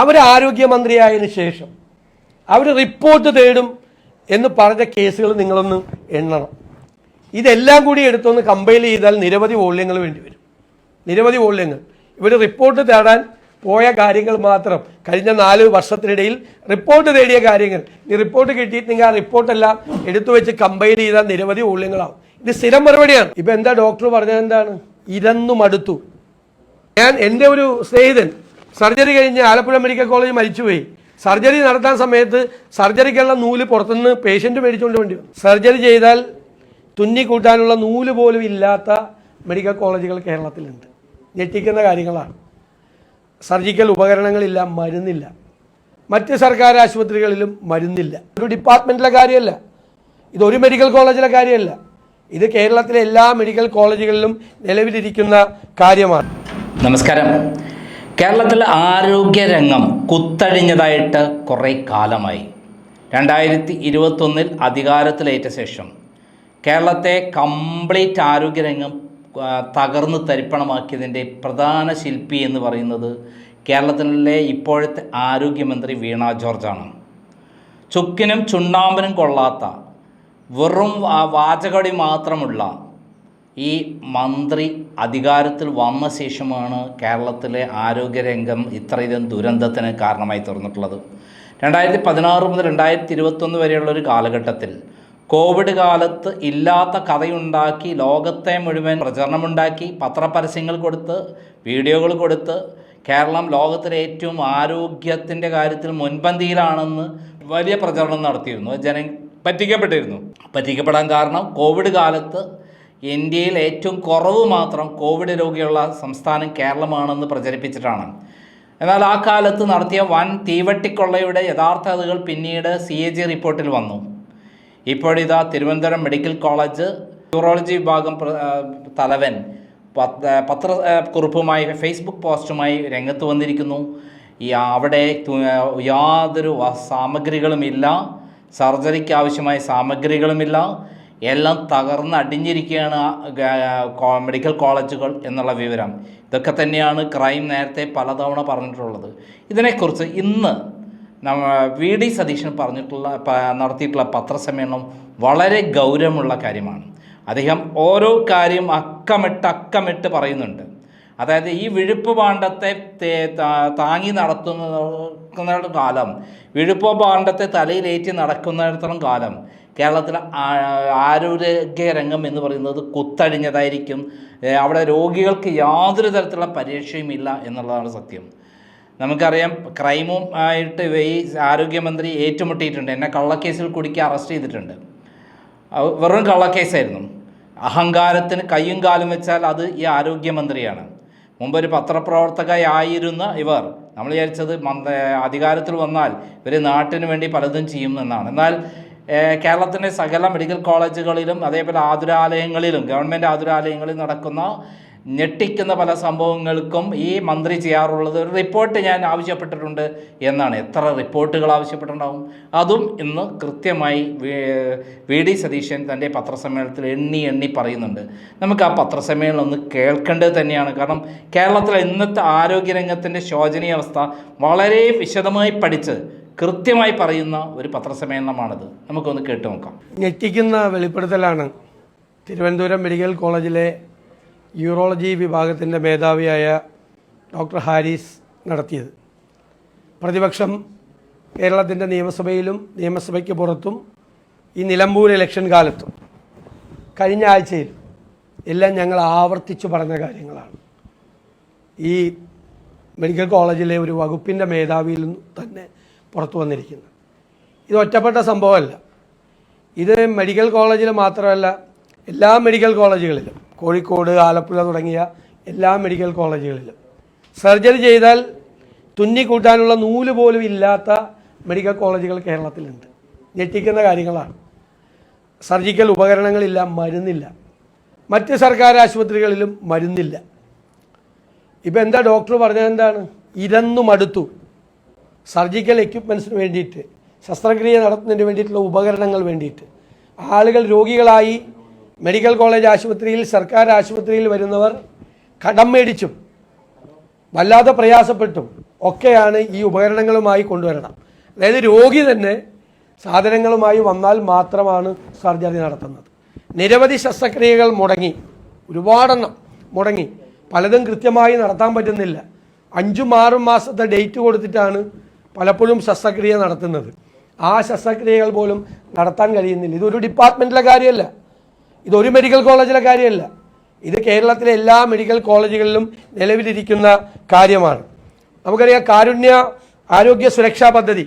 അവർ ആരോഗ്യമന്ത്രിയായതിനു ശേഷം അവർ റിപ്പോർട്ട് തേടും എന്ന് പറഞ്ഞ കേസുകൾ നിങ്ങളൊന്ന് എണ്ണണം. ഇതെല്ലാം കൂടി എടുത്തൊന്ന് കമ്പൈൽ ചെയ്താൽ നിരവധി വോള്യങ്ങൾ വേണ്ടി വരും. നിരവധി വോള്യങ്ങൾ. ഇവർ റിപ്പോർട്ട് തേടാൻ പോയ കാര്യങ്ങൾ മാത്രം. കഴിഞ്ഞ നാല് വർഷത്തിനിടയിൽ റിപ്പോർട്ട് തേടിയ കാര്യങ്ങൾ. ഈ റിപ്പോർട്ട് കിട്ടിയിട്ടുണ്ടെങ്കിൽ ആ റിപ്പോർട്ടെല്ലാം എടുത്തു വെച്ച് കമ്പൈൽ ചെയ്താൽ നിരവധി വോള്യങ്ങളാവും. ഇത് സ്ഥിരം മറുപടിയാണ്. ഇപ്പം എന്താ ഡോക്ടർ പറഞ്ഞത് എന്താണ്? ഇരന്നു മടുത്തു ഞാൻ എന്റെ ഒരു സ്നേഹിതൻ സർജറി കഴിഞ്ഞ് ആലപ്പുഴ മെഡിക്കൽ കോളേജ് മരിച്ചുപോയി. സർജറി നടത്താൻ സമയത്ത് സർജറിക്കുള്ള നൂൽ പുറത്തുനിന്ന് പേഷ്യന്റ് മേടിച്ചുകൊണ്ട് വേണ്ടി വന്നു. സർജറി ചെയ്താൽ തുന്നി കൂട്ടാനുള്ള നൂൽ പോലും ഇല്ലാത്ത മെഡിക്കൽ കോളേജുകൾ കേരളത്തിലുണ്ട്. ഞെട്ടിക്കുന്ന കാര്യങ്ങളാണ്. സർജിക്കൽ ഉപകരണങ്ങളില്ല മരുന്നില്ല. മറ്റ് സർക്കാർ ആശുപത്രികളിലും മരുന്നില്ല. ഒരു ഡിപ്പാർട്ട്മെന്റിലെ കാര്യമല്ല. ഇതൊരു മെഡിക്കൽ കോളേജിലെ കാര്യമല്ല. ഇത് കേരളത്തിലെ എല്ലാ മെഡിക്കൽ കോളേജുകളിലും നിലവിലിരിക്കുന്ന കാര്യമാണ്. നമസ്കാരം. കേരളത്തിൽ ആരോഗ്യരംഗം കുത്തഴിഞ്ഞതായിട്ട് കുറേ കാലമായി. രണ്ടായിരത്തി ഇരുപത്തൊന്നിൽ അധികാരത്തിലേറ്റ ശേഷം കേരളത്തെ കംപ്ലീറ്റ് ആരോഗ്യരംഗം തകർന്ന് തരിപ്പണമാക്കിയതിന്റെ പ്രധാന ശില്പി എന്ന് പറയുന്നത് കേരളത്തിലെ ഇപ്പോഴത്തെ ആരോഗ്യമന്ത്രി വീണ ജോർജാണ്. ചുക്കിനും ചുണ്ണാമ്പിനും കൊള്ളാത്ത വെറും വാചകടി മാത്രമുള്ള ഈ മന്ത്രി അധികാരത്തിൽ വന്ന ശേഷമാണ് കേരളത്തിലെ ആരോഗ്യരംഗം ഇത്രയധികം ദുരന്തത്തിന് കാരണമായി തീർന്നിട്ടുള്ളത്. രണ്ടായിരത്തി പതിനാറ് മുതൽ രണ്ടായിരത്തി ഇരുപത്തൊന്ന് വരെയുള്ള ഒരു കാലഘട്ടത്തിൽ കോവിഡ് കാലത്ത് ഇല്ലാത്ത കഥയുണ്ടാക്കി ലോകത്തെ മുഴുവൻ പ്രചരണമുണ്ടാക്കി പത്രപരസ്യങ്ങൾ കൊടുത്ത് വീഡിയോകൾ കൊടുത്ത് കേരളം ലോകത്തിലെ ഏറ്റവും ആരോഗ്യത്തിന്റെ കാര്യത്തിൽ മുൻപന്തിയിലാണെന്ന് വലിയ പ്രചരണം നടത്തിയിരുന്നു. ജന പറ്റിക്കപ്പെട്ടിരുന്നു. പറ്റിക്കപ്പെടാൻ കാരണം കോവിഡ് കാലത്ത് ഇന്ത്യയിൽ ഏറ്റവും കുറവ് മാത്രം കോവിഡ് രോഗിയുള്ള സംസ്ഥാനം കേരളമാണെന്ന് പ്രചരിപ്പിച്ചിട്ടാണ്. എന്നാൽ ആ കാലത്ത് നടത്തിയ വൻ തീവട്ടിക്കൊള്ളയുടെ യഥാർത്ഥതകൾ പിന്നീട് സി എ ജി റിപ്പോർട്ടിൽ വന്നു. ഇപ്പോഴിതാ തിരുവനന്തപുരം മെഡിക്കൽ കോളേജ് ന്യൂറോളജി വിഭാഗം തലവൻ പത്ര കുറിപ്പുമായി ഫേസ്ബുക്ക് പോസ്റ്റുമായി രംഗത്ത് വന്നിരിക്കുന്നു. ഈ അവിടെ യാതൊരു സാമഗ്രികളുമില്ല. സർജറിക്ക് ആവശ്യമായ സാമഗ്രികളുമില്ല. എല്ലാം തകർന്ന് അടിഞ്ഞിരിക്കുകയാണ് മെഡിക്കൽ കോളേജുകൾ എന്നുള്ള വിവരം. ഇതൊക്കെ തന്നെയാണ് ക്രൈം നേരത്തെ പലതവണ പറഞ്ഞിട്ടുള്ളത്. ഇതിനെക്കുറിച്ച് ഇന്ന് വി ഡി സതീശൻ പറഞ്ഞിട്ടുള്ള നടത്തിയിട്ടുള്ള പത്രസമ്മേളനം വളരെ ഗൗരവമുള്ള കാര്യമാണ്. അദ്ദേഹം ഓരോ കാര്യം അക്കമിട്ട് അക്കമിട്ട് പറയുന്നുണ്ട്. അതായത് ഈ വിഴുപ്പ് പാണ്ഡത്തെ താങ്ങി നടത്തുന്ന കാലം വിഴുപ്പ് പാണ്ഡത്തെ തലയിലേറ്റി നടക്കുന്നിടത്തോളം കാലം കേരളത്തിലെ ആരോഗ്യ രംഗം എന്ന് പറയുന്നത് കുത്തഴിഞ്ഞതായിരിക്കും. അവിടെ രോഗികൾക്ക് യാതൊരു തരത്തിലുള്ള പരീക്ഷയും ഇല്ല എന്നുള്ളതാണ് സത്യം. നമുക്കറിയാം ക്രൈമും ആയിട്ട് ഈ ആരോഗ്യമന്ത്രി ഏറ്റുമുട്ടിയിട്ടുണ്ട്. എന്നെ കള്ളക്കേസിൽ കുടുക്കി അറസ്റ്റ് ചെയ്തിട്ടുണ്ട്. വെറും കള്ളക്കേസായിരുന്നു. അഹങ്കാരത്തിന് കയ്യും കാലും വെച്ചാൽ അത് ഈ ആരോഗ്യമന്ത്രിയാണ്. മുമ്പ് ഒരു പത്രപ്രവർത്തകയായിരുന്ന ഇവർ നമ്മൾ വിചാരിച്ചത് അധികാരത്തിൽ വന്നാൽ ഇവർ നാട്ടിന് വേണ്ടി പലതും ചെയ്യും എന്നാണ് എന്നാൽ കേരളത്തിന്റെ സകല മെഡിക്കൽ കോളേജുകളിലും അതേപോലെ ആതുരാലയങ്ങളിലും ഗവൺമെന്റ് ആതുരാലയങ്ങളിൽ നടക്കുന്ന ഞെട്ടിക്കുന്ന പല സംഭവങ്ങൾക്കും ഈ മന്ത്രി ചെയ്യാറുള്ളത് ഒരു റിപ്പോർട്ട് ഞാൻ ആവശ്യപ്പെട്ടിട്ടുണ്ട് എന്നാണ്. എത്ര റിപ്പോർട്ടുകൾ ആവശ്യപ്പെട്ടിട്ടുണ്ടാവും? അതും ഇന്ന് കൃത്യമായി വി- ഡി സതീശൻ തന്റെ പത്രസമ്മേളനത്തിൽ എണ്ണി എണ്ണി പറയുന്നുണ്ട്. നമുക്ക് ആ പത്രസമ്മേളനം ഒന്ന് കേൾക്കേണ്ടത് തന്നെയാണ്. കാരണം കേരളത്തിലെ ഇന്നത്തെ ആരോഗ്യരംഗത്തിന്റെ ശോചനീയാവസ്ഥ വളരെ വിശദമായി പഠിച്ച് കൃത്യമായി പറയുന്ന ഒരു പത്രസമ്മേളനമാണിത്. നമുക്കൊന്ന് കേട്ടു നോക്കാം. ഞെട്ടിക്കുന്ന വെളിപ്പെടുത്തലാണ് തിരുവനന്തപുരം മെഡിക്കൽ കോളേജിലെ യൂറോളജി വിഭാഗത്തിന്റെ മേധാവിയായ ഡോക്ടർ ഹാരിസ് നടത്തിയത്. പ്രതിപക്ഷം കേരളത്തിന്റെ നിയമസഭയിലും നിയമസഭയ്ക്ക് പുറത്തും ഈ നിലമ്പൂർ ഇലക്ഷൻ കാലത്തും കഴിഞ്ഞ ആഴ്ചയിൽ എല്ലാം ഞങ്ങൾ ആവർത്തിച്ചു പറഞ്ഞ കാര്യങ്ങളാണ്. ഈ മെഡിക്കൽ കോളേജിലെ ഒരു വകുപ്പിന്റെ മേധാവിയിൽ തന്നെ പുറത്തു വന്നിരിക്കുന്നത്. ഇത് ഒറ്റപ്പെട്ട സംഭവമല്ല. ഇത് മെഡിക്കൽ കോളേജിൽ മാത്രമല്ല എല്ലാ മെഡിക്കൽ കോളേജുകളിലും കോഴിക്കോട് ആലപ്പുഴ തുടങ്ങിയ എല്ലാ മെഡിക്കൽ കോളേജുകളിലും. സർജറി ചെയ്താൽ തുന്നി കൂട്ടാനുള്ള നൂൽ പോലും ഇല്ലാത്ത മെഡിക്കൽ കോളേജുകൾ കേരളത്തിലുണ്ട്. ഞെട്ടിക്കുന്ന കാര്യങ്ങളാണ്. സർജിക്കൽ ഉപകരണങ്ങളില്ല മരുന്നില്ല. മറ്റ് സർക്കാർ ആശുപത്രികളിലും മരുന്നില്ല. ഇപ്പം എന്താ ഡോക്ടർ പറഞ്ഞത് എന്താണ് ഇരന്നു മടുത്തു. സർജിക്കൽ എക്യുപ്മെൻസിന് വേണ്ടിയിട്ട് ശസ്ത്രക്രിയ നടത്തുന്നതിന് വേണ്ടിയിട്ടുള്ള ഉപകരണങ്ങൾ വേണ്ടിയിട്ട്. ആളുകൾ രോഗികളായി മെഡിക്കൽ കോളേജ് ആശുപത്രിയിൽ സർക്കാർ ആശുപത്രിയിൽ വരുന്നവർ കടം മേടിച്ചും വല്ലാതെ പ്രയാസപ്പെട്ടും ഒക്കെയാണ് ഈ ഉപകരണങ്ങളുമായി കൊണ്ടുവരണം. അതായത് രോഗി തന്നെ സാധനങ്ങളുമായി വന്നാൽ മാത്രമാണ് സർജറി നടത്തുന്നത്. നിരവധി ശസ്ത്രക്രിയകൾ മുടങ്ങി ഒരുപാടെണ്ണം മുടങ്ങി. പലതും കൃത്യമായി നടത്താൻ പറ്റുന്നില്ല. അഞ്ചും ആറും മാസത്തെ ഡേറ്റ് കൊടുത്തിട്ടാണ് പലപ്പോഴും ശസ്ത്രക്രിയ നടത്തുന്നത്. ആ ശസ്ത്രക്രിയകൾ പോലും നടത്താൻ കഴിയുന്നില്ല. ഇതൊരു ഡിപ്പാർട്ട്മെന്റിലെ കാര്യമല്ല. ഇതൊരു മെഡിക്കൽ കോളേജിലെ കാര്യമല്ല. ഇത് കേരളത്തിലെ എല്ലാ മെഡിക്കൽ കോളേജുകളിലും നിലവിലിരിക്കുന്ന കാര്യമാണ്. നമുക്കറിയാം കാരുണ്യ ആരോഗ്യ സുരക്ഷാ പദ്ധതി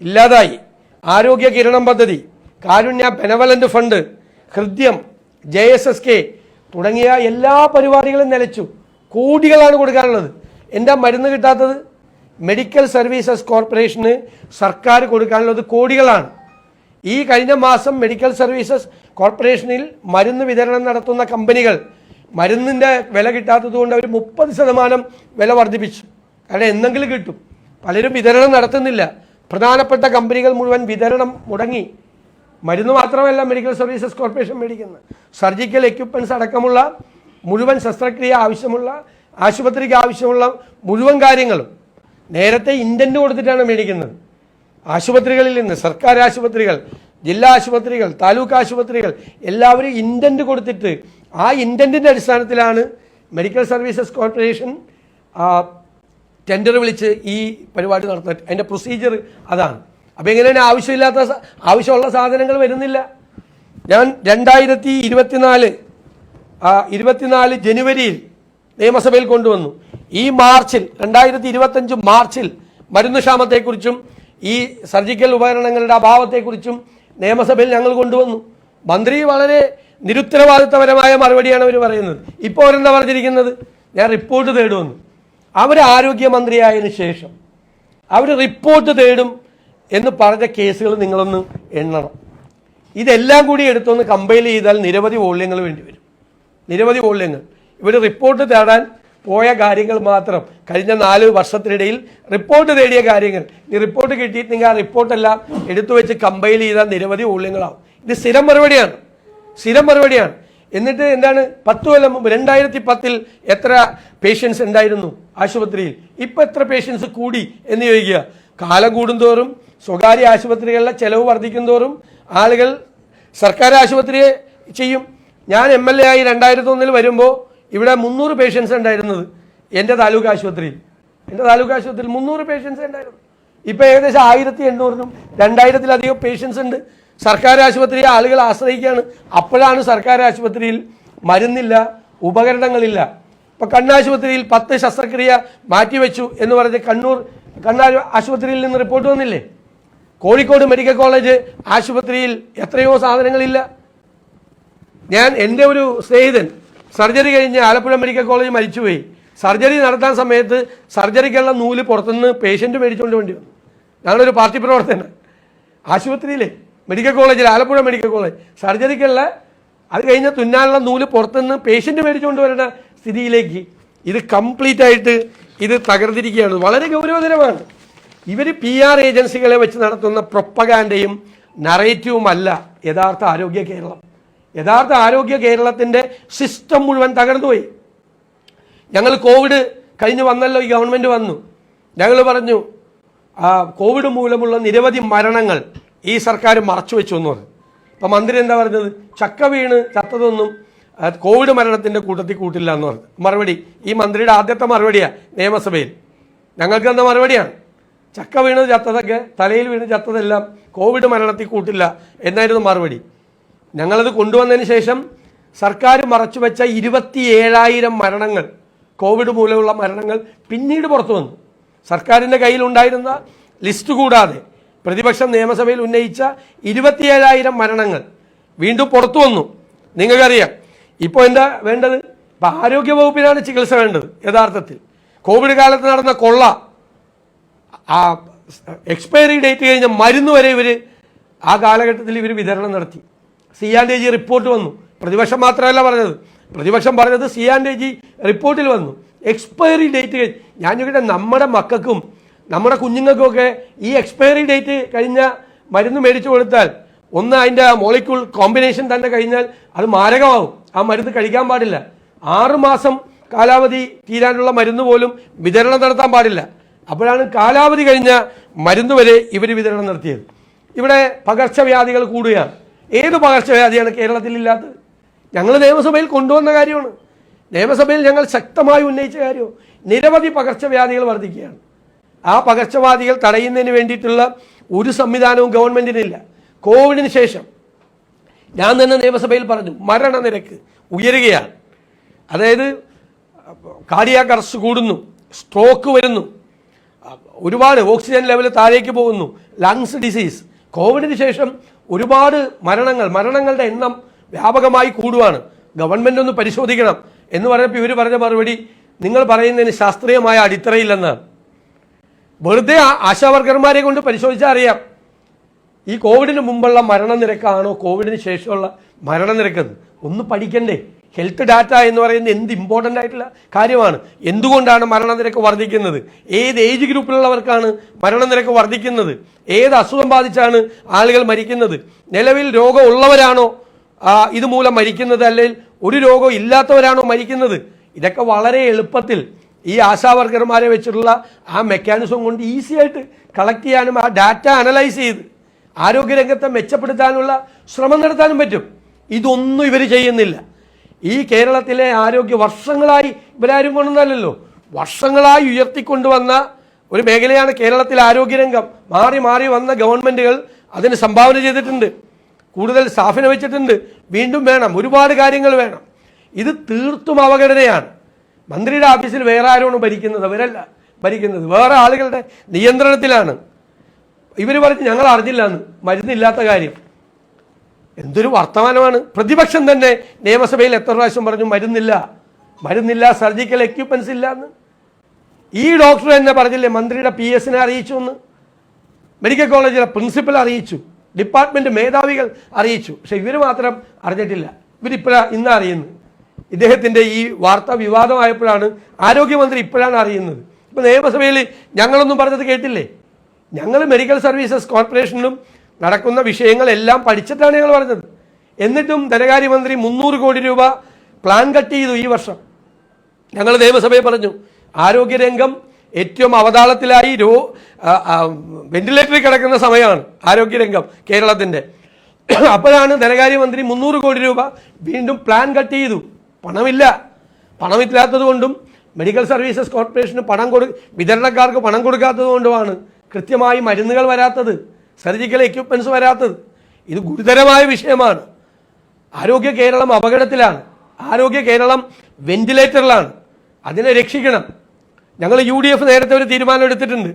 ഇല്ലാതായി. ആരോഗ്യ കിരണം പദ്ധതി Karunya benevolent fund Hridyam J S S K തുടങ്ങിയ എല്ലാ പരിപാടികളും നിലച്ചു. കോടികളാണ് കൊടുക്കാനുള്ളത്. എന്താ മരുന്ന് കിട്ടാത്തത്? മെഡിക്കൽ സർവീസസ് കോർപ്പറേഷന് സർക്കാർ കൊടുക്കാനുള്ളത് കോടികളാണ്. ഈ കഴിഞ്ഞ മാസം മെഡിക്കൽ സർവീസസ് കോർപ്പറേഷനിൽ മരുന്ന് വിതരണം നടത്തുന്ന കമ്പനികൾ മരുന്നിന്റെ വില കിട്ടാത്തതുകൊണ്ട് അവർ മുപ്പത് ശതമാനം വില വർദ്ധിപ്പിച്ചു. കാരണം എന്തെങ്കിലും കിട്ടും. പലരും വിതരണം നടത്തുന്നില്ല. പ്രധാനപ്പെട്ട കമ്പനികൾ മുഴുവൻ വിതരണം മുടങ്ങി. മരുന്ന് മാത്രമല്ല മെഡിക്കൽ സർവീസസ് കോർപ്പറേഷൻ മേടിക്കുന്നത്. സർജിക്കൽ എക്യുപ്മെന്റ്സ് അടക്കമുള്ള മുഴുവൻ ശസ്ത്രക്രിയ ആവശ്യമുള്ള ആശുപത്രിക്ക് ആവശ്യമുള്ള മുഴുവൻ കാര്യങ്ങളും നേരത്തെ ഇൻഡന്റ് കൊടുത്തിട്ടാണ് മേടിക്കുന്നത്. ആശുപത്രികളിൽ നിന്ന് സർക്കാർ ആശുപത്രികൾ ജില്ലാ ആശുപത്രികൾ താലൂക്ക് ആശുപത്രികൾ എല്ലാവരും ഇൻഡന്റ് കൊടുത്തിട്ട് ആ ഇൻഡന്റിന്റെ അടിസ്ഥാനത്തിലാണ് മെഡിക്കൽ സർവീസസ് കോർപ്പറേഷൻ ടെൻഡർ വിളിച്ച് ഈ പരിപാടി നടത്തുന്നത്. അതിന്റെ പ്രൊസീജിയർ അതാണ്. അപ്പോൾ എങ്ങനെയാണ് ആവശ്യമില്ലാത്ത ആവശ്യമുള്ള സാധനങ്ങൾ വരുന്നില്ല. ഞാൻ രണ്ടായിരത്തി ഇരുപത്തിനാല് ഇരുപത്തിനാല് ജനുവരിയിൽ നിയമസഭയിൽ കൊണ്ടുവന്നു. ഈ മാർച്ചിൽ രണ്ടായിരത്തി ഇരുപത്തഞ്ച് മാർച്ചിൽ മരുന്ന് ക്ഷാമത്തെക്കുറിച്ചും ഈ സർജിക്കൽ ഉപകരണങ്ങളുടെ അഭാവത്തെക്കുറിച്ചും നിയമസഭയിൽ ഞങ്ങൾ കൊണ്ടുവന്നു. മന്ത്രി വളരെ നിരുത്തരവാദിത്തപരമായ മറുപടിയാണ് അവർ പറയുന്നത്. ഇപ്പോൾ അവരെന്താ പറഞ്ഞിരിക്കുന്നത്? ഞാൻ റിപ്പോർട്ട് തേടുമെന്ന് അവർ ആരോഗ്യമന്ത്രിയായതിനു ശേഷം അവർ റിപ്പോർട്ട് തേടും എന്ന് പറഞ്ഞ കേസുകൾ നിങ്ങളൊന്ന് എണ്ണണം. ഇതെല്ലാം കൂടി എടുത്തൊന്ന് കമ്പൈൽ ചെയ്താൽ നിരവധി വോള്യങ്ങൾ വേണ്ടിവരും. നിരവധി വോള്യങ്ങൾ. ഇവർ റിപ്പോർട്ട് തേടാൻ പോയ കാര്യങ്ങൾ മാത്രം. കഴിഞ്ഞ നാല് വർഷത്തിനിടയിൽ റിപ്പോർട്ട് തേടിയ കാര്യങ്ങൾ. ഈ റിപ്പോർട്ട് കിട്ടിയിട്ടുണ്ടെങ്കിൽ ആ റിപ്പോർട്ടെല്ലാം എടുത്തു വെച്ച് കമ്പൈൽ ചെയ്ത നിരവധി ഊള്യങ്ങളാവും ഇത് സ്ഥിരം മറുപടിയാണ്. സ്ഥിരം മറുപടിയാണ്. എന്നിട്ട് എന്താണ്? പത്ത് കൊല്ലം മുമ്പ് രണ്ടായിരത്തി പത്തിൽ എത്ര പേഷ്യൻസ് ഉണ്ടായിരുന്നു ആശുപത്രിയിൽ? ഇപ്പം എത്ര പേഷ്യൻസ് കൂടി എന്ന് ചോദിക്കുക. കാലം കൂടുന്തോറും സ്വകാര്യ ആശുപത്രികളിലെ ചെലവ് വർദ്ധിക്കുന്തോറും ആളുകൾ സർക്കാർ ആശുപത്രിയെ ചെയ്യും. ഞാൻ എം എൽ എ ആയി രണ്ടായിരത്തി ഒന്നിൽ വരുമ്പോൾ ഇവിടെ മുന്നൂറ് പേഷ്യൻസ് ഉണ്ടായിരുന്നത്. എന്റെ താലൂക്ക് ആശുപത്രി എന്റെ താലൂക്ക് ആശുപത്രിയിൽ മുന്നൂറ് പേഷ്യൻസ് ഉണ്ടായിരുന്നു. ഇപ്പോൾ ഏകദേശം ആയിരത്തി എണ്ണൂറിനും രണ്ടായിരത്തിലധികം പേഷ്യൻസ് ഉണ്ട്. സർക്കാർ ആശുപത്രിയെ ആളുകൾ ആശ്രയിക്കുകയാണ്. അപ്പോഴാണ് സർക്കാർ ആശുപത്രിയിൽ മരുന്നില്ല ഉപകരണങ്ങളില്ല. ഇപ്പോൾ കണ്ണാശുപത്രിയിൽ പത്ത് ശസ്ത്രക്രിയ മാറ്റിവെച്ചു എന്ന് പറഞ്ഞ് കണ്ണൂർ കണ്ണാ ആശുപത്രിയിൽ നിന്ന് റിപ്പോർട്ട് വന്നില്ലേ? കോഴിക്കോട് മെഡിക്കൽ കോളേജ് ആശുപത്രിയിൽ എത്രയോ സാധനങ്ങളില്ല. ഞാൻ എന്റെ ഒരു സ്നേഹിതൻ സർജറി കഴിഞ്ഞ് ആലപ്പുഴ മെഡിക്കൽ കോളേജ് മരിച്ചുപോയി. സർജറി നടത്താൻ സമയത്ത് സർജറിക്കുള്ള നൂൽ പുറത്തുനിന്ന് പേഷ്യന്റ് മേടിച്ചുകൊണ്ട് വേണ്ടി വന്നു. ഞങ്ങളൊരു പാർട്ടി പ്രവർത്തകനാണ്. ആശുപത്രിയിലെ മെഡിക്കൽ കോളേജിൽ ആലപ്പുഴ മെഡിക്കൽ കോളേജ് സർജറിക്കുള്ള അത് കഴിഞ്ഞ തുന്നാലുള്ള നൂൽ പുറത്തുനിന്ന് പേഷ്യന്റ് മേടിച്ചുകൊണ്ട് വരേണ്ട സ്ഥിതിയിലേക്ക് ഇത് കംപ്ലീറ്റ് ആയിട്ട് ഇത് തകർന്നിരിക്കുകയാണ്. വളരെ ഗൗരവതരമാണ്. ഇവർ പി ആർ ഏജൻസികളെ വെച്ച് നടത്തുന്ന പ്രൊപ്പഗാൻഡയും നറേറ്റീവുമല്ല യഥാർത്ഥ ആരോഗ്യ കേരളം. യഥാർത്ഥ ആരോഗ്യ കേരളത്തിന്റെ സിസ്റ്റം മുഴുവൻ തകർന്നുപോയി. ഞങ്ങൾ കോവിഡ് കഴിഞ്ഞ് വന്നല്ലോ ഈ ഗവൺമെന്റ് വന്നു. ഞങ്ങൾ പറഞ്ഞു ആ കോവിഡ് മൂലമുള്ള നിരവധി മരണങ്ങൾ ഈ സർക്കാർ മറച്ചു വെച്ചു എന്ന് പറഞ്ഞു. അപ്പം മന്ത്രി എന്താ പറഞ്ഞത്? ചക്ക വീണ് ചത്തതൊന്നും കോവിഡ് മരണത്തിന്റെ കൂട്ടത്തിൽ കൂട്ടില്ല എന്ന് പറഞ്ഞു. മറുപടി ഈ മന്ത്രിയുടെ ആദ്യത്തെ മറുപടിയാണ് നിയമസഭയിൽ. ഞങ്ങൾക്ക് എന്താ മറുപടിയാണ്? ചക്ക വീണ് ചത്തതൊക്കെ തലയിൽ വീണ് ചത്തതെല്ലാം കോവിഡ് മരണത്തിൽ കൂട്ടില്ല എന്നായിരുന്നു മറുപടി. ഞങ്ങളത് കൊണ്ടുവന്നതിന് ശേഷം സർക്കാർ മറച്ചു വെച്ച ഇരുപത്തിയേഴായിരം മരണങ്ങൾ കോവിഡ് മൂലമുള്ള മരണങ്ങൾ പിന്നീട് പുറത്തു വന്നു. സർക്കാരിന്റെ കയ്യിലുണ്ടായിരുന്ന ലിസ്റ്റ് കൂടാതെ പ്രതിപക്ഷം നിയമസഭയിൽ ഉന്നയിച്ച ഇരുപത്തിയേഴായിരം മരണങ്ങൾ വീണ്ടും പുറത്തു വന്നു. നിങ്ങൾക്കറിയാം ഇപ്പോൾ എന്താ വേണ്ടത്? ഇപ്പം ആരോഗ്യ വകുപ്പിനാണ് ചികിത്സ വേണ്ടത് യഥാർത്ഥത്തിൽ. കോവിഡ് കാലത്ത് നടന്ന കൊള്ള ആ എക്സ്പയറി ഡേറ്റ് കഴിഞ്ഞ മരുന്ന് വരെ ഇവർ ആ കാലഘട്ടത്തിൽ ഇവർ വിതരണം നടത്തി. C and A G report വന്നു. പ്രതിപക്ഷം മാത്രമല്ല പറഞ്ഞത്. പ്രതിപക്ഷം പറഞ്ഞത് സി ആൻഡ് എ ജി റിപ്പോർട്ടിൽ വന്നു. എക്സ്പയറി ഡേറ്റ് ഞാൻ ചോദിക്കട്ടെ നമ്മുടെ മക്കൾക്കും നമ്മുടെ കുഞ്ഞുങ്ങൾക്കുമൊക്കെ ഈ എക്സ്പയറി ഡേറ്റ് കഴിഞ്ഞ മരുന്ന് മേടിച്ചു കൊടുത്താൽ ഒന്ന് അതിന്റെ മോളിക്യൂൾ കോമ്പിനേഷൻ തന്നെ കഴിഞ്ഞാൽ അത് മാരകമാവും. ആ മരുന്ന് കഴിക്കാൻ പാടില്ല. ആറുമാസം കാലാവധി തീരാനുള്ള മരുന്ന് പോലും വിതരണം നടത്താൻ പാടില്ല. അപ്പോഴാണ് കാലാവധി കഴിഞ്ഞ മരുന്ന് വരെ ഇവർ വിതരണം നടത്തിയത്. ഇവിടെ പകർച്ചവ്യാധികൾ കൂടുകയാണ്. ഏത് പകർച്ചവ്യാധിയാണ് കേരളത്തിൽ ഇല്ലാത്തത് ഞങ്ങൾ നിയമസഭയിൽ കൊണ്ടുവന്ന കാര്യമാണ്. നിയമസഭയിൽ ഞങ്ങൾ ശക്തമായി ഉന്നയിച്ച കാര്യവും നിരവധി പകർച്ചവ്യാധികൾ വർദ്ധിക്കുകയാണ്. ആ പകർച്ചവ്യാധികൾ തടയുന്നതിന് വേണ്ടിയിട്ടുള്ള ഒരു സംവിധാനവും ഗവൺമെന്റിനില്ല കോവിഡിന് ശേഷം ഞാൻ തന്നെ നിയമസഭയിൽ പറഞ്ഞു മരണനിരക്ക് ഉയരുകയാണ്. അതായത് കാർഡിയാക് അറസ്റ്റ് കൂടുന്നു സ്ട്രോക്ക് വരുന്നു ഒരുപാട് ഓക്സിജൻ ലെവൽ താഴേക്ക് പോകുന്നു ലങ്സ് ഡിസീസ്. കോവിഡിന് ശേഷം ഒരുപാട് മരണങ്ങൾ മരണങ്ങളുടെ എണ്ണം വ്യാപകമായി കൂടുവാണ്. ഗവൺമെന്റ് ഒന്ന് പരിശോധിക്കണം. എന്ന് പറഞ്ഞപ്പോൾ ഇവർ പറഞ്ഞ മറുപടി നിങ്ങൾ പറയുന്നതിന് ശാസ്ത്രീയമായ അടിത്തറയില്ലെന്നാണ് വെറുതെ ആശാവർക്കർമാരെ കൊണ്ട് പരിശോധിച്ചാൽ അറിയാം. ഈ കോവിഡിന് മുമ്പുള്ള മരണനിരക്കാണോ കോവിഡിന് ശേഷമുള്ള മരണനിരക്കെന്ന്? ഒന്ന് പഠിക്കണ്ടേ? ഹെൽത്ത് ഡാറ്റ എന്ന് പറയുന്നത് എന്ത് ഇമ്പോർട്ടന്റ് ആയിട്ടുള്ള കാര്യമാണ്. എന്തുകൊണ്ടാണ് മരണനിരക്ക് വർദ്ധിക്കുന്നത്? ഏത് ഏജ് ഗ്രൂപ്പിലുള്ളവർക്കാണ് മരണനിരക്ക് വർദ്ധിക്കുന്നത്? ഏത് അസുഖം ബാധിച്ചാണ് ആളുകൾ മരിക്കുന്നത്? നിലവിൽ രോഗമുള്ളവരാണോ ഇതുമൂലം മരിക്കുന്നത്? അല്ലെങ്കിൽ ഒരു രോഗം ഇല്ലാത്തവരാണോ മരിക്കുന്നത്? ഇതൊക്കെ വളരെ എളുപ്പത്തിൽ ഈ ആശാവർക്കർമാരെ വെച്ചിട്ടുള്ള ആ മെക്കാനിസം കൊണ്ട് ഈസി ആയിട്ട് കളക്ട് ചെയ്യാനും ആ ഡാറ്റ അനലൈസ് ചെയ്ത് ആരോഗ്യരംഗത്തെ മെച്ചപ്പെടുത്താനുള്ള ശ്രമം നടത്താനും പറ്റും. ഇതൊന്നും ഇവർ ചെയ്യുന്നില്ല. ഈ കേരളത്തിലെ ആരോഗ്യ വർഷങ്ങളായി ഇവരാരും കൊണ്ടുവന്നല്ലോ വർഷങ്ങളായി ഉയർത്തിക്കൊണ്ടുവന്ന ഒരു മേഖലയാണ് കേരളത്തിലെ ആരോഗ്യരംഗം. മാറി മാറി വന്ന ഗവൺമെന്റുകൾ അതിന് സംഭാവന ചെയ്തിട്ടുണ്ട്. കൂടുതൽ സ്റ്റാഫിനെ വെച്ചിട്ടുണ്ട്. വീണ്ടും വേണം. ഒരുപാട് കാര്യങ്ങൾ വേണം. ഇത് തീർത്തും അവഗണനയാണ്. മന്ത്രിയുടെ ഓഫീസിൽ വേറെ ആരോണ് ഭരിക്കുന്നത്? അവരല്ല ഭരിക്കുന്നത്. വേറെ ആളുകളുടെ നിയന്ത്രണത്തിലാണ്. ഇവർ പറഞ്ഞ് ഞങ്ങൾ അറിഞ്ഞില്ല എന്ന്. മരുന്നില്ലാത്ത കാര്യം. എന്തൊരു വർത്തമാനമാണ്. പ്രതിപക്ഷം തന്നെ നിയമസഭയിൽ എത്ര പ്രാവശ്യം പറഞ്ഞു മരുന്നില്ല. മരുന്നില്ല സർജിക്കൽ എക്യുപ്മെന്റ്സ് ഇല്ല എന്ന് ഈ ഡോക്ടർ തന്നെ പറഞ്ഞില്ലേ മന്ത്രിയുടെ പി എസിനെ അറിയിച്ചു എന്ന് മെഡിക്കൽ കോളേജിലെ പ്രിൻസിപ്പൽ അറിയിച്ചു. ഡിപ്പാർട്ട്മെന്റ് മേധാവികൾ അറിയിച്ചു. പക്ഷെ ഇവർ മാത്രം അറിഞ്ഞിട്ടില്ല. ഇവരിപ്പോഴാണ് ഇന്ന് അറിയുന്നത്. ഇദ്ദേഹത്തിന്റെ ഈ വാർത്ത വിവാദമായപ്പോഴാണ് ആരോഗ്യമന്ത്രി ഇപ്പോഴാണ് അറിയുന്നത്. ഇപ്പൊ നിയമസഭയിൽ ഞങ്ങളൊന്നും പറഞ്ഞത് കേട്ടില്ലേ? ഞങ്ങൾ മെഡിക്കൽ സർവീസസ് കോർപ്പറേഷനിലും നടക്കുന്ന വിഷയങ്ങളെല്ലാം പഠിച്ചിട്ടാണ് ഞങ്ങൾ പറഞ്ഞത്. എന്നിട്ടും ധനകാര്യമന്ത്രി മുന്നൂറ് കോടി രൂപ പ്ലാൻ കട്ട് ചെയ്തു ഈ വർഷം. ഞങ്ങൾ നിയമസഭയിൽ പറഞ്ഞു ആരോഗ്യരംഗം ഏറ്റവും അവതാളത്തിലായി രോ വെന്റിലേറ്ററിൽ കിടക്കുന്ന സമയമാണ് ആരോഗ്യരംഗം കേരളത്തിന്റെ അപ്പോഴാണ് ധനകാര്യമന്ത്രി മുന്നൂറ് കോടി രൂപ വീണ്ടും പ്ലാൻ കട്ട് ചെയ്തു. പണമില്ല. പണമില്ലാത്തതുകൊണ്ടും മെഡിക്കൽ സർവീസസ് കോർപ്പറേഷന് പണം കൊടു വിതരണക്കാർക്ക് പണം കൊടുക്കാത്തത് കൊണ്ടുമാണ് കൃത്യമായി മരുന്നുകൾ വരാത്തത്. സർജിക്കൽ എക്യുപ്മെന്റ്സ് വരാത്തത്. ഇത് ഗുരുതരമായ വിഷയമാണ്. ആരോഗ്യ കേരളം അപകടത്തിലാണ്. ആരോഗ്യ കേരളം വെന്റിലേറ്ററിലാണ് അതിനെ രക്ഷിക്കണം. ഞങ്ങൾ യു ഡി എഫ് നേരത്തെ ഒരു തീരുമാനം എടുത്തിട്ടുണ്ട്.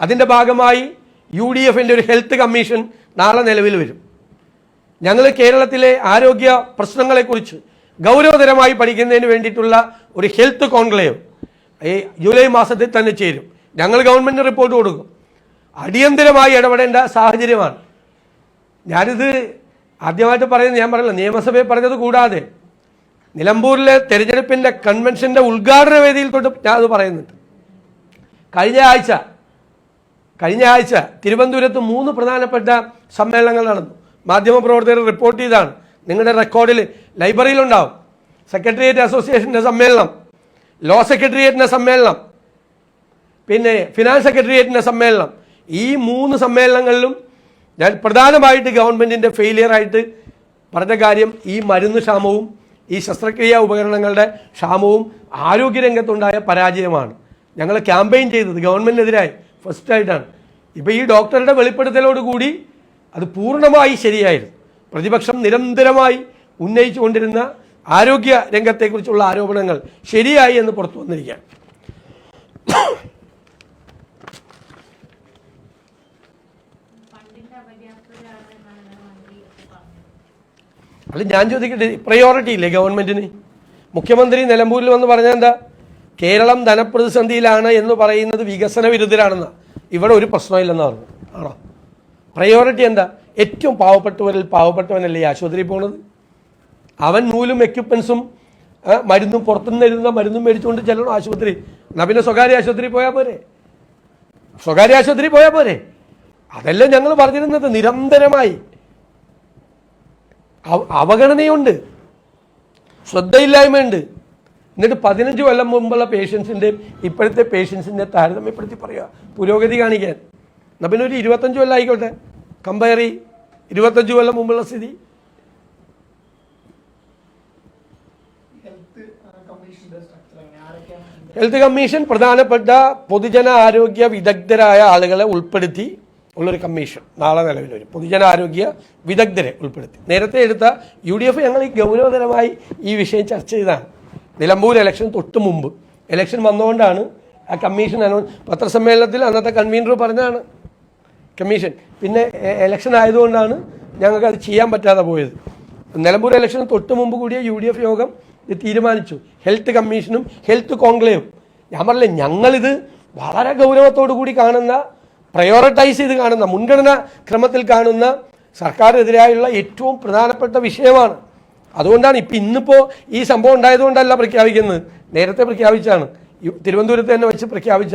അതിന്റെ ഭാഗമായി യു ഡി എഫിന്റെ ഒരു ഹെൽത്ത് കമ്മീഷൻ നാളെ നിലവിൽ വരും. ഞങ്ങൾ കേരളത്തിലെ ആരോഗ്യ പ്രശ്നങ്ങളെക്കുറിച്ച് ഗൗരവതരമായി പഠിക്കുന്നതിന് വേണ്ടിയിട്ടുള്ള ഒരു ഹെൽത്ത് കോൺക്ലേവ് ഈ ജൂലൈ മാസത്തിൽ തന്നെ ചേരും. ഞങ്ങൾ ഗവൺമെന്റ് റിപ്പോർട്ട് കൊടുക്കും. അടിയന്തരമായി ഇടപെടേണ്ട സാഹചര്യമാണ്. ഞാനിത് ആദ്യമായിട്ട് പറയുന്നത് ഞാൻ പറയില്ല നിയമസഭയിൽ പറഞ്ഞത് കൂടാതെ നിലമ്പൂരിലെ തെരഞ്ഞെടുപ്പിന്റെ കൺവെൻഷന്റെ ഉദ്ഘാടന വേദിയിൽ തൊട്ട് ഞാൻ അത് പറയുന്നുണ്ട്. കഴിഞ്ഞ ആഴ്ച കഴിഞ്ഞ ആഴ്ച തിരുവനന്തപുരത്ത് മൂന്ന് പ്രധാനപ്പെട്ട സമ്മേളനങ്ങൾ നടന്നു. മാധ്യമപ്രവർത്തകർ റിപ്പോർട്ട് ചെയ്താണ് നിങ്ങളുടെ റെക്കോർഡിൽ ലൈബ്രറിയിലുണ്ടാവും. സെക്രട്ടേറിയറ്റ് അസോസിയേഷന്റെ സമ്മേളനം ലോ സെക്രട്ടേറിയറ്റിന്റെ സമ്മേളനം പിന്നെ ഫിനാൻസ് സെക്രട്ടേറിയറ്റിന്റെ സമ്മേളനം ഈ മൂന്ന് സമ്മേളനങ്ങളിലും ഞാൻ പ്രധാനമായിട്ട് ഗവൺമെന്റിന്റെ ഫെയിലിയറായിട്ട് പറഞ്ഞ കാര്യം ഈ മരുന്ന് ക്ഷാമവും ഈ ശസ്ത്രക്രിയാ ഉപകരണങ്ങളുടെ ക്ഷാമവും ആരോഗ്യരംഗത്തുണ്ടായ പരാജയമാണ്. ഞങ്ങൾ ക്യാമ്പയിൻ ചെയ്തത് ഗവൺമെന്റിനെതിരായി ഫസ്റ്റായിട്ടാണ് ഇപ്പോൾ ഈ ഡോക്ടറുടെ വെളിപ്പെടുത്തലോടുകൂടി അത് പൂർണമായി ശരിയായിരുന്നു. പ്രതിപക്ഷം നിരന്തരമായി ഉന്നയിച്ചു കൊണ്ടിരുന്ന ആരോഗ്യ രംഗത്തെക്കുറിച്ചുള്ള ആരോപണങ്ങൾ ശരിയായി എന്ന് പുറത്തു വന്നിരിക്കുകയാണ് ഫണ്ടിന്റെ അപര്യാപ്തതയാണ് എന്നാണ് മന്ത്രി പറഞ്ഞത് അല്ല ഞാൻ ചോദിക്കട്ടെ പ്രയോറിറ്റി ഇല്ലേ ഗവൺമെന്റിന് മുഖ്യമന്ത്രി നിലമ്പൂരിൽ വന്ന് പറഞ്ഞത് എന്താ? കേരളം ധനപ്രതിസന്ധിയിലാണ് എന്ന് പറയുന്നത് വികസന വിരുദ്ധരാണെന്ന്. ഇവിടെ ഒരു പ്രശ്നമില്ലെന്ന് പറഞ്ഞു ആണോ? പ്രയോറിറ്റി എന്താ? ഏറ്റവും പാവപ്പെട്ടവരിൽ പാവപ്പെട്ടവനല്ലേ ഈ ആശുപത്രിയിൽ പോണത്? അവൻ നൂലും എക്യുപ്മെന്റ്സും മരുന്നും പുറത്തുനിന്ന് എഴുതുന്ന മരുന്നും മേടിച്ചുകൊണ്ട് ചെല്ലണം ആശുപത്രി? എന്നാൽ പിന്നെ സ്വകാര്യ ആശുപത്രി പോയാൽ പോരെ? സ്വകാര്യ ആശുപത്രി പോയാൽ പോരെ? അതെല്ലാം ഞങ്ങൾ പറഞ്ഞിരുന്നത്. നിരന്തരമായി അവഗണനയുണ്ട്. ശ്രദ്ധയില്ലായ്മയുണ്ട്. എന്നിട്ട് പതിനഞ്ച് കൊല്ലം മുമ്പുള്ള പേഷ്യൻസിന്റെയും ഇപ്പോഴത്തെ പേഷ്യൻസിന്റെ താരതമ്യപ്പെടുത്തി പറയുക. പുരോഗതി കാണിക്കാൻ. എന്നാൽ പിന്നെ ഒരു ഇരുപത്തഞ്ച് കൊല്ലം ആയിക്കോട്ടെ. കമ്പയർ ചെയ് ഇരുപത്തഞ്ച് കൊല്ലം മുമ്പുള്ള സ്ഥിതി. ഹെൽത്ത് കമ്മീഷൻ പ്രധാനപ്പെട്ട പൊതുജന ആരോഗ്യ വിദഗ്ധരായ ആളുകളെ ഉൾപ്പെടുത്തി ഉള്ളൊരു കമ്മീഷൻ നാളെ നിലവിൽ വരും. പൊതുജനാരോഗ്യ വിദഗ്ധരെ ഉൾപ്പെടുത്തി. നേരത്തെ എടുത്ത യു ഡി എഫ് ഞങ്ങൾ ഈ ഗൗരവതരമായി ഈ വിഷയം ചർച്ച ചെയ്താണ് നിലമ്പൂർ ഇലക്ഷൻ തൊട്ട് മുമ്പ് ഇലക്ഷൻ വന്നുകൊണ്ടാണ് ആ കമ്മീഷൻ അനൗൺസ് പത്രസമ്മേളനത്തിൽ അന്നത്തെ കൺവീനർ പറഞ്ഞതാണ് കമ്മീഷൻ. പിന്നെ ഇലക്ഷൻ ആയതുകൊണ്ടാണ് ഞങ്ങൾക്ക് അത് ചെയ്യാൻ പറ്റാതെ പോയത്. നിലമ്പൂർ ഇലക്ഷൻ തൊട്ട് മുമ്പ് കൂടിയ യു ഡി എഫ് യോഗം ഇത് തീരുമാനിച്ചു. ഹെൽത്ത് കമ്മീഷനും ഹെൽത്ത് കോൺക്ലേവും ഞാൻ പറഞ്ഞില്ലേ ഞങ്ങളിത് വളരെ ഗൗരവത്തോടു കൂടി കാണുന്ന പ്രയോറിറ്റൈസ് ചെയ്ത് കാണുന്ന മുൻഗണന ക്രമത്തിൽ കാണുന്ന സർക്കാരിനെതിരായുള്ള ഏറ്റവും പ്രധാനപ്പെട്ട വിഷയമാണ്. അതുകൊണ്ടാണ് ഇപ്പം ഇന്നിപ്പോൾ ഈ സംഭവം ഉണ്ടായതുകൊണ്ടല്ല പ്രഖ്യാപിക്കുന്നത്. നേരത്തെ പ്രഖ്യാപിച്ചാണ്. തിരുവനന്തപുരത്ത് തന്നെ വെച്ച് പ്രഖ്യാപിച്ച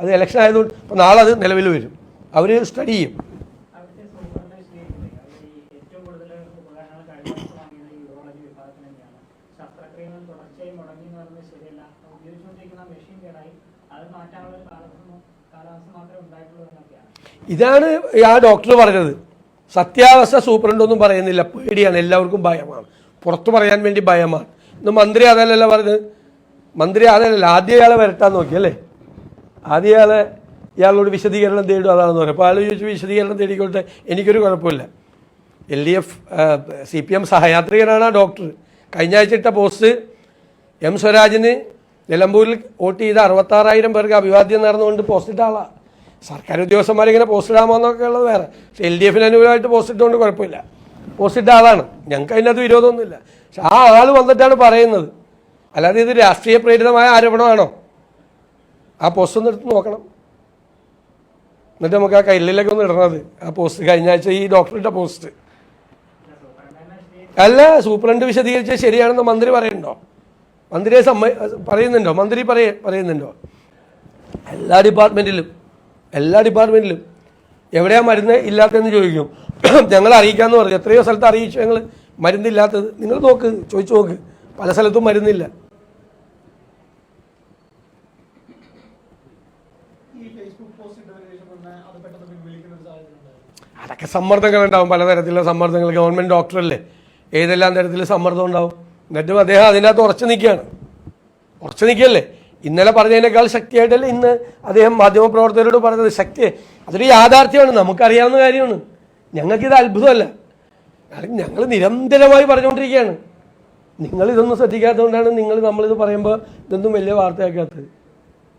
അത് ഇലക്ഷൻ ആയതുകൊണ്ട് ഇപ്പോൾ നാളെ അത് നിലവിൽ വരും. അവർ സ്റ്റഡി ചെയ്യും അവിടുത്തെ സൂപ്പർവൈസ് ചെയ്യുന്നത് അവർ ഈ ഏറ്റവും കൂടുതൽ ഉപകരണങ്ങൾ കഴിഞ്ഞ വർഷം വാങ്ങിയത് യൂറോളജി വിഭാഗത്തിന് തന്നെയാണ് ശസ്ത്രക്രിയകൾ തുടർച്ചയായി മുടങ്ങി എന്ന് പറയുന്നത് ശരിയല്ല ഉപയോഗിച്ചുകൊണ്ടിരിക്കുന്ന മെഷീൻ കേടായി അത് മാറ്റാനുള്ള ഒരു കാലാവസ്ഥ കാലാവസ്ഥ മാത്രമേ ഉണ്ടായിട്ടുള്ളൂ എന്നൊക്കെയാണ് ഇതാണ് ആ ഡോക്ടർ പറഞ്ഞത്. സത്യാവസ്ഥ സൂപ്രണ്ടൊന്നും പറയുന്നില്ല. പേടിയാണ്. എല്ലാവർക്കും ഭയമാണ്. പുറത്തു പറയാൻ വേണ്ടി ഭയമാണ്. ഇന്ന് മന്ത്രി അതല്ലല്ലോ പറഞ്ഞത്. മന്ത്രി അതല്ലല്ലോ ആദ്യ ഇയാളെ വരട്ടാൻ നോക്കി അല്ലേ? ആദ്യം ഇയാളെ ഇയാളോട് വിശദീകരണം തേടും അതാണെന്ന് പറയും. അപ്പോൾ ആൾ ചോദിച്ചു വിശദീകരണം തേടിക്കോട്ടെ? എനിക്കൊരു കുഴപ്പമില്ല. L D F C P M സഹയാത്രികനാണ് ആ ഡോക്ടർ. കഴിഞ്ഞ ആഴ്ച ഇട്ട പോസ്റ്റ് എം സ്വരാജിന് നിലമ്പൂരിൽ വോട്ട് ചെയ്ത അറുപത്താറായിരം പേർക്ക് അഭിവാദ്യം നേർന്നുകൊണ്ട് പോസ്റ്റ് ഇട്ട ആളാണ് സർക്കാർ ഉദ്യോഗസ്ഥന്മാർ ഇങ്ങനെ പോസ്റ്റ് ഇടാമോ എന്നൊക്കെ ഉള്ളത് വേറെ. പക്ഷേ എൽ ഡി എഫിന് അനുകൂലമായിട്ട് പോസ്റ്റ് ഇട്ടുകൊണ്ട് കുഴപ്പമില്ല. പോസ്റ്റ് ഇട്ട ആളാണ്. ഞങ്ങൾക്ക് അതിനകത്ത് വിരോധമൊന്നുമില്ല. പക്ഷെ ആ ആൾ വന്നിട്ടാണ് പറയുന്നത്. അല്ലാതെ ഇത് രാഷ്ട്രീയ പ്രേരിതമായ ആരോപണമാണോ? ആ പോസ്റ്റ് ഒന്ന് എടുത്ത് നോക്കണം. എന്നിട്ട് നമുക്ക് ആ കയ്യിലേക്ക് ഒന്ന് ഇടണത്. ആ പോസ്റ്റ് കഴിഞ്ഞ ആഴ്ച ഈ ഡോക്ടറുടെ പോസ്റ്റ് അല്ല സൂപ്രണ്ട് വിശദീകരിച്ചാൽ ശരിയാണെന്ന് മന്ത്രി പറയുന്നുണ്ടോ? മന്ത്രിയെ സമ്മ പറയുന്നുണ്ടോ? മന്ത്രി പറയ പറയുന്നുണ്ടോ? എല്ലാ ഡിപ്പാർട്ട്മെന്റിലും എല്ലാ ഡിപ്പാർട്ട്മെന്റിലും എവിടെയാ മരുന്ന് ഇല്ലാത്തതെന്ന് ചോദിക്കും. ഞങ്ങൾ അറിയിക്കാമെന്ന് പറഞ്ഞു. എത്രയോ സ്ഥലത്ത് അറിയിച്ചു ഞങ്ങൾ മരുന്നില്ലാത്തത് നിങ്ങൾ നോക്ക് ചോദിച്ചു നോക്ക്. പല സ്ഥലത്തും മരുന്നില്ല. അതൊക്കെ സമ്മർദ്ദങ്ങളുണ്ടാവും പലതരത്തിലുള്ള സമ്മർദ്ദങ്ങൾ. ഗവൺമെന്റ് ഡോക്ടറല്ലേ ഏതെല്ലാം തരത്തിൽ സമ്മർദ്ദം ഉണ്ടാവും? എന്നിട്ടും അദ്ദേഹം അതിനകത്ത് ഉറച്ചു നിൽക്കുകയാണ്. ഉറച്ചു നിൽക്കുകയല്ലേ? ഇന്നലെ പറഞ്ഞതിനേക്കാൾ ശക്തിയായിട്ടല്ലേ ഇന്ന് അദ്ദേഹം മാധ്യമപ്രവർത്തകരോട് പറഞ്ഞത്? ശക്തി. അതൊരു യാഥാർത്ഥ്യമാണ്. നമുക്കറിയാവുന്ന കാര്യമാണ്. ഞങ്ങൾക്കിത് അത്ഭുതമല്ല. കാരണം ഞങ്ങൾ നിരന്തരമായി പറഞ്ഞുകൊണ്ടിരിക്കുകയാണ്. നിങ്ങൾ ഇതൊന്നും ശ്രദ്ധിക്കാത്തതുകൊണ്ടാണ് നിങ്ങൾ നമ്മളിത് പറയുമ്പോൾ ഇതൊന്നും വലിയ വാർത്തയാക്കാത്തത്.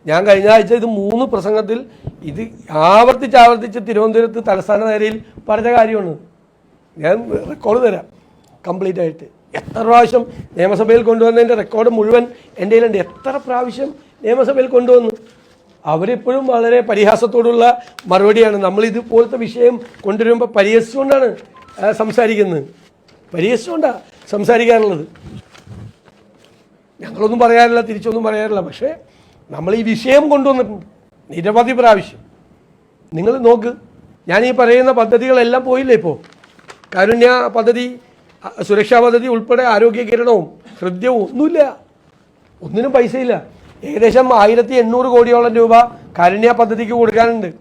ഞാൻ കഴിഞ്ഞ ആഴ്ച ഇത് മൂന്ന് പ്രസംഗത്തിൽ ഇത് ആവർത്തിച്ച് ആവർത്തിച്ച് തിരുവനന്തപുരത്ത് തലസ്ഥാന നഗരയിൽ പറഞ്ഞ കാര്യമാണ്. ഞാൻ റെക്കോർഡ് തരാം. കംപ്ലീറ്റ് ആയിട്ട്. എത്ര പ്രാവശ്യം നിയമസഭയിൽ കൊണ്ടുവന്നതിന്റെ റെക്കോർഡ് മുഴുവൻ എന്റെ കയ്യിലുണ്ട്. എത്ര പ്രാവശ്യം നിയമസഭയിൽ കൊണ്ടുവന്നു? അവരിപ്പോഴും വളരെ പരിഹാസത്തോടുള്ള മറുപടിയാണ്. നമ്മൾ ഇതുപോലത്തെ വിഷയം കൊണ്ടുവരുമ്പോൾ പരിഹസിച്ചുകൊണ്ടാണ് സംസാരിക്കുന്നത്. പരിഹസിച്ചുകൊണ്ടാണ് സംസാരിക്കാറുള്ളത് ഞങ്ങളൊന്നും പറയാറില്ല തിരിച്ചൊന്നും പറയാറില്ല. പക്ഷേ നമ്മൾ ഈ വിഷയം കൊണ്ടുവന്നിട്ടുണ്ട്. നിരവധി പ്രാവശ്യം. നിങ്ങൾ നോക്ക് ഞാൻ ഈ പറയുന്ന പദ്ധതികളെല്ലാം പോയില്ലേ ഇപ്പോൾ കാരുണ്യ പദ്ധതി സുരക്ഷാ പദ്ധതി ഉൾപ്പെടെ ആരോഗ്യ കിരണവും ഹൃദ്യവും ഒന്നുമില്ല. ഒന്നിനും പൈസയില്ല. ഏകദേശം ആയിരത്തി എണ്ണൂറ് കോടിയോളം രൂപ കാരുണ്യ പദ്ധതിക്ക് കൊടുക്കാനുണ്ട്.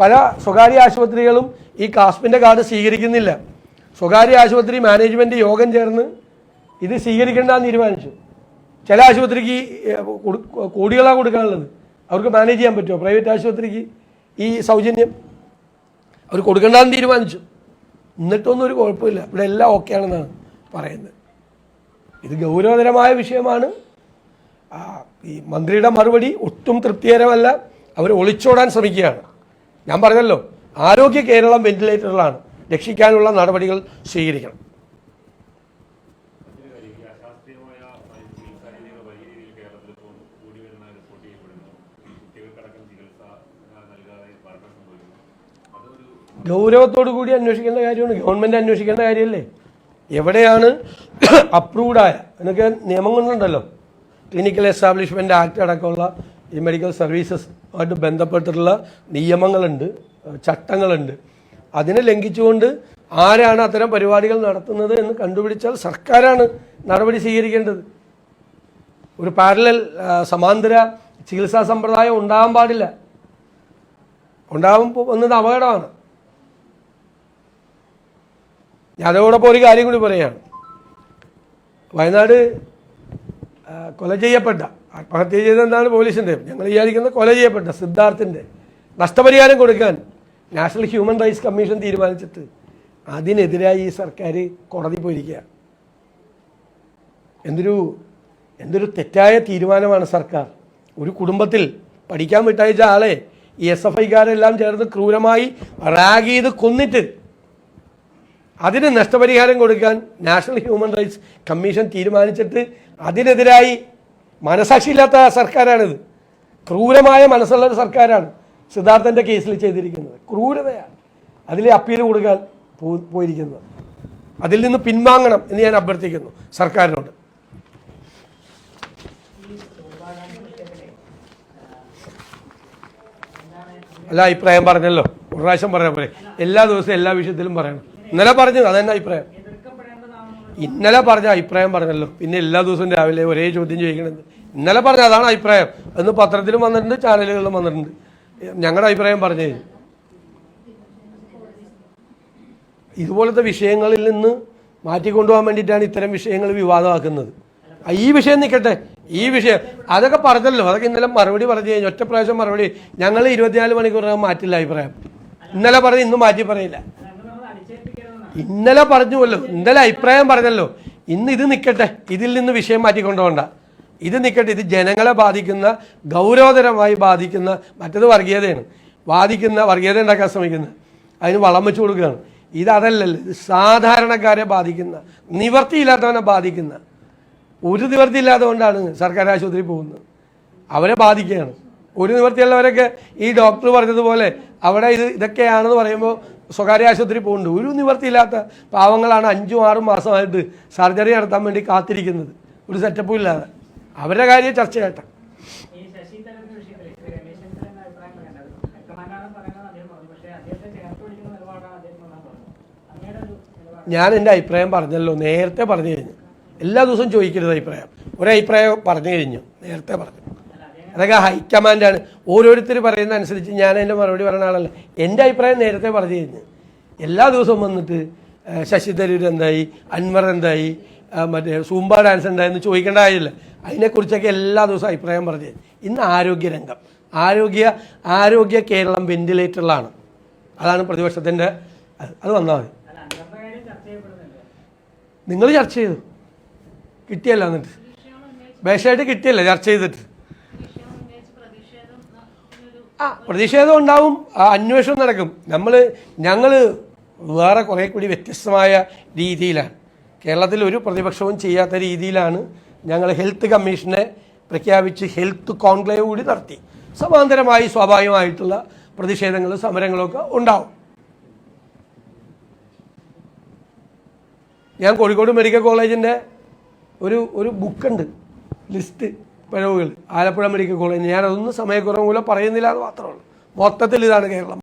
പല സ്വകാര്യ ആശുപത്രികളും ഈ കാസ്പിന്റെ കാർഡ് സ്വീകരിക്കുന്നില്ല. സ്വകാര്യ ആശുപത്രി മാനേജ്മെന്റ് യോഗം ചേർന്ന് ഇത് സ്വീകരിക്കേണ്ടെന്ന് തീരുമാനിച്ചു. ചില ആശുപത്രിക്ക് കോടികളാണ് കൊടുക്കാനുള്ളത്. അവർക്ക് മാനേജ് ചെയ്യാൻ പറ്റുമോ? പ്രൈവറ്റ് ആശുപത്രിക്ക് ഈ സൗജന്യം അവർ കൊടുക്കേണ്ടെന്ന് തീരുമാനിച്ചു. എന്നിട്ടൊന്നും ഒരു കുഴപ്പമില്ല. ഇവിടെ എല്ലാം ഓക്കെ ആണെന്നാണ് പറയുന്നത്. ഇത് ഗൗരവതരമായ വിഷയമാണ്. ഈ മന്ത്രിയുടെ മറുപടി ഒട്ടും തൃപ്തികരമല്ല. അവർ ഒളിച്ചോടാൻ ശ്രമിക്കുകയാണ്. ഞാൻ പറഞ്ഞല്ലോ ആരോഗ്യ കേരളം വെന്റിലേറ്ററിലാണ് രക്ഷിക്കാനുള്ള നടപടികൾ സ്വീകരിക്കണം അശാസ്ത്രീയമായ ചികിത്സാ രീതികൾ വലിയ രീതിയിൽ കേരളത്തിൽ ഇപ്പോൾ കൂടി വരുന്ന റിപ്പോർട്ട് ചെയ്യപ്പെടുന്നു കുട്ടികൾക്കടക്കം ചികിത്സ ആ, നൽകാതെ മരണം സംഭവിക്കുന്നു അതൊരു ഗൗരവത്തോടു കൂടി അന്വേഷിക്കേണ്ട കാര്യമാണ്. ഗവൺമെന്റ് അന്വേഷിക്കേണ്ട കാര്യമല്ലേ? എവിടെയാണ് അപ്രൂവ്ഡായ എന്നൊക്കെ നിയമങ്ങളുണ്ടല്ലോ ക്ലിനിക്കൽ എസ്റ്റാബ്ലിഷ്മെന്റ് ആക്ട് അടക്കമുള്ള ഈ മെഡിക്കൽ സർവീസസ് ആയിട്ട് ബന്ധപ്പെട്ടിട്ടുള്ള നിയമങ്ങളുണ്ട് ചട്ടങ്ങളുണ്ട്. അതിനെ ലംഘിച്ചുകൊണ്ട് ആരാണ് അത്തരം പരിപാടികൾ നടത്തുന്നത് എന്ന് കണ്ടുപിടിച്ചാൽ സർക്കാരാണ് നടപടി സ്വീകരിക്കേണ്ടത്. ഒരു പാരലൽ സമാന്തര ചികിത്സാ സമ്പ്രദായം ഉണ്ടാകാൻ പാടില്ല. ഉണ്ടാകുമ്പോൾ വന്നത് അപകടമാണ് ഞാൻ അതോടൊപ്പം ഒരു കാര്യം കൂടി പറയുകയാണ് വയനാട് കൊല ചെയ്യപ്പെട്ട ആത്മഹത്യ ചെയ്തെന്നാണ് പോലീസിന്റെ ഞങ്ങൾ വിചാരിക്കുന്നത് കൊല ചെയ്യപ്പെട്ട സിദ്ധാർത്ഥിന്റെ നഷ്ടപരിഹാരം കൊടുക്കാൻ നാഷണൽ ഹ്യൂമൻ റൈറ്റ്സ് കമ്മീഷൻ തീരുമാനിച്ചിട്ട് അതിനെതിരായി ഈ സർക്കാർ കോടതി പോയിരിക്കുക എന്തൊരു എന്തൊരു തെറ്റായ തീരുമാനമാണ് സർക്കാർ. ഒരു കുടുംബത്തിൽ പഠിക്കാൻ വിട്ടയച്ച ആളെ എസ് എഫ് ഐക്കാരെല്ലാം ചേർന്ന് ക്രൂരമായി റാഗ് ചെയ്ത് കൊന്നിട്ട് അതിന് നഷ്ടപരിഹാരം കൊടുക്കാൻ നാഷണൽ ഹ്യൂമൻ റൈറ്റ്സ് കമ്മീഷൻ തീരുമാനിച്ചിട്ട് അതിനെതിരായി മനസാക്ഷിയില്ലാത്ത സർക്കാരാണിത്. ക്രൂരമായ മനസ്സുള്ള ഒരു സർക്കാരാണ് സിദ്ധാർത്ഥന്റെ കേസിൽ ചെയ്തിരിക്കുന്നത്. ക്രൂരതയാണ് അതിൽ അപ്പീൽ കൊടുക്കാൻ പോയിരിക്കുന്നത്. അതിൽ നിന്ന് പിൻവാങ്ങണം എന്ന് ഞാൻ അഭ്യർത്ഥിക്കുന്നു സർക്കാരിനോട്. അല്ല അഭിപ്രായം പറഞ്ഞല്ലോ. ഒരു പ്രാവശ്യം പറഞ്ഞ പോലെ എല്ലാ ദിവസവും എല്ലാ വിഷയത്തിലും പറയണം. ഇന്നലെ പറഞ്ഞു അതെന്നെ അഭിപ്രായം. ഇന്നലെ പറഞ്ഞ അഭിപ്രായം പറഞ്ഞല്ലോ. പിന്നെ എല്ലാ ദിവസവും രാവിലെ ഒരേ ചോദ്യം ചോദിക്കണത്. ഇന്നലെ പറഞ്ഞ അതാണ് അഭിപ്രായം. എന്ന് പത്രത്തിലും വന്നിട്ടുണ്ട് ചാനലുകളിലും വന്നിട്ടുണ്ട്. ഞങ്ങളുടെ അഭിപ്രായം പറഞ്ഞു. ഇതുപോലത്തെ വിഷയങ്ങളിൽ നിന്ന് മാറ്റിക്കൊണ്ടുപോകാൻ വേണ്ടിയിട്ടാണ് ഇത്തരം വിഷയങ്ങൾ വിവാദമാക്കുന്നത്. ഈ വിഷയം നിൽക്കട്ടെ. ഈ വിഷയം അതൊക്കെ പറഞ്ഞല്ലോ. അതൊക്കെ ഇന്നലെ മറുപടി പറഞ്ഞു കഴിഞ്ഞു ഒറ്റ പ്രാവശ്യം മറുപടി. ഞങ്ങൾ ഇരുപത്തിനാല് മണിക്കൂറിനകം മാറ്റില്ല അഭിപ്രായം. ഇന്നലെ പറഞ്ഞ് ഇന്നും മാറ്റി പറയില്ല. ഇന്നലെ പറഞ്ഞുവല്ലോ. ഇന്നലെ അഭിപ്രായം പറഞ്ഞല്ലോ. ഇന്ന് ഇത് നിൽക്കട്ടെ ഇതിൽ നിന്ന് വിഷയം മാറ്റിക്കൊണ്ടുപോണ്ട ഇത് നിൽക്കട്ടെ ഇത് ജനങ്ങളെ ബാധിക്കുന്ന ഗൗരവതരമായി ബാധിക്കുന്ന മറ്റത് വർഗീയതയാണ്. ബാധിക്കുന്ന വർഗീയത ഉണ്ടാക്കാൻ ശ്രമിക്കുന്നത് അതിന് വളം വെച്ച് കൊടുക്കുകയാണ്. ഇത് ഇത് സാധാരണക്കാരെ ബാധിക്കുന്ന നിവർത്തിയില്ലാത്തവനെ ബാധിക്കുന്ന ഒരു നിവർത്തി കൊണ്ടാണ് സർക്കാർ ആശുപത്രി പോകുന്നത്. അവരെ ബാധിക്കുകയാണ്. ഒരു നിവർത്തിയുള്ളവരൊക്കെ ഈ ഡോക്ടർ പറഞ്ഞതുപോലെ അവിടെ ഇത് ഇതൊക്കെയാണെന്ന് പറയുമ്പോൾ സ്വകാര്യ ആശുപത്രി പോകുന്നുണ്ട് ഒരു നിവർത്തിയില്ലാത്ത പാവങ്ങളാണ് അഞ്ചും ആറും മാസമായിട്ട് സർജറി നടത്താൻ വേണ്ടി കാത്തിരിക്കുന്നത്. ഒരു സെറ്റപ്പും ഇല്ലാതെ. അവരുടെ കാര്യം ചർച്ച നിലപാട്. ഞാൻ എന്റെ അഭിപ്രായം പറഞ്ഞല്ലോ. നേരത്തെ പറഞ്ഞു കഴിഞ്ഞു. എല്ലാ ദിവസവും ചോദിക്കരുത് അഭിപ്രായം. ഒരഭിപ്രായം പറഞ്ഞു കഴിഞ്ഞു. നേരത്തെ പറഞ്ഞു. അതൊക്കെ ഹൈക്കമാൻഡാണ് ഓരോരുത്തർ പറയുന്ന അനുസരിച്ച് ഞാൻ എന്റെ മറുപടി പറയുന്ന ആളല്ല. എന്റെ അഭിപ്രായം നേരത്തെ പറഞ്ഞു കഴിഞ്ഞു എല്ലാ ദിവസവും വന്നിട്ട് ശശി തരൂർ എന്തായി അൻവർ എന്തായി മറ്റേ സൂമ്പ ഡാൻസ് എന്തായെന്ന് ചോദിക്കേണ്ട കാര്യമില്ല. അതിനെക്കുറിച്ചൊക്കെ എല്ലാ ദിവസവും അഭിപ്രായം പറഞ്ഞു ഇന്ന് ആരോഗ്യരംഗം. ആരോഗ്യ ആരോഗ്യ കേരളം വെന്റിലേറ്ററിലാണ് അതാണ് പ്രതിപക്ഷത്തിന്റെ അത് വന്നാൽ മതി. നിങ്ങൾ ചർച്ച ചെയ്തു. കിട്ടിയല്ലോ എന്നിട്ട്. ബേഷായിട്ട് കിട്ടിയല്ല ചർച്ച ചെയ്തിട്ട് വിഷയം ഉന്നയിച്ച് പ്രതിഷേധം ന- എന്നൊരു പ്രതിഷേധം ഉണ്ടാവും ആ, അന്വേഷണം നടക്കും. നമ്മൾ ഞങ്ങൾ വേറെ കുറേ കൂടി വ്യത്യസ്തമായ രീതിയിലാണ്. കേരളത്തിൽ ഒരു പ്രതിപക്ഷവും ചെയ്യാത്ത രീതിയിലാണ് ഞങ്ങൾ ഹെൽത്ത് കമ്മീഷനെ പ്രഖ്യാപിച്ച് ഹെൽത്ത് കോൺക്ലേവ് കൂടി നടത്തി. സമാന്തരമായി സ്വാഭാവികമായിട്ടുള്ള പ്രതിഷേധങ്ങളും സമരങ്ങളൊക്കെ ഉണ്ടാവും. ഞാൻ കോഴിക്കോട് മെഡിക്കൽ കോളേജിന്റെ ഒരു ഒരു ബുക്കുണ്ട് ലിസ്റ്റ്. പിഴവുകൾ ആലപ്പുഴ മെഡിക്കൽ കോളേജ്. ഞാനതൊന്നും സമയക്കുറവ് മൂലം പറയുന്നില്ല എന്ന് മാത്രമാണ് മൊത്തത്തിൽ ഇതാണ് കേരളം.